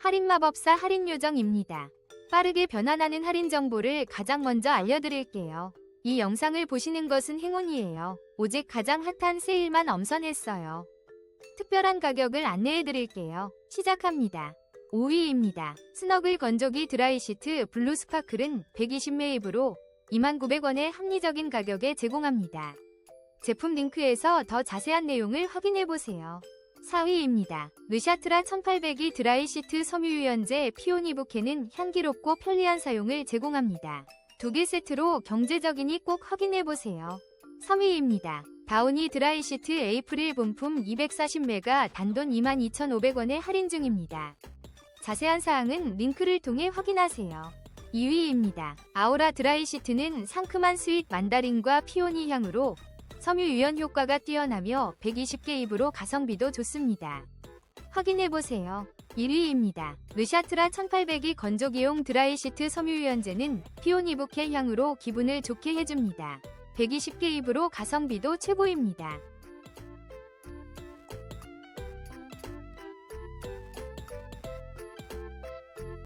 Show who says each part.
Speaker 1: 할인마법사 할인요정입니다. 빠르게 변환하는 할인 정보를 가장 먼저 알려드릴게요. 이 영상을 보시는 것은 행운이에요. 오직 가장 핫한 세일만 엄선했어요. 특별한 가격을 안내해드릴게요. 시작합니다. 5위입니다. 스너글 건조기 드라이시트 블루 스파클은 120매입으로 29,900원의 합리적인 가격에 제공합니다. 제품 링크에서 더 자세한 내용을 확인해보세요. 4위입니다. 르샤트라 1800이 드라이 시트 섬유유연제 피오니 부케는 향기롭고 편리한 사용을 제공합니다. 두 개 세트로 경제적이니 꼭 확인해보세요. 3위입니다. 다우니 드라이 시트 에이프릴 본품 240매가 단돈 22,500원에 할인 중입니다. 자세한 사항은 링크를 통해 확인하세요. 2위입니다. 아우라 드라이 시트는 상큼한 스윗 만다린과 피오니 향으로 섬유 유연 효과가 뛰어나며 120개 입으로 가성비도 좋습니다. 확인해보세요. 1위입니다. 르샤트라 1800이 건조기용 드라이시트 섬유 유연제는 피오니 부케 향으로 기분을 좋게 해줍니다. 120개 입으로 가성비도 최고입니다.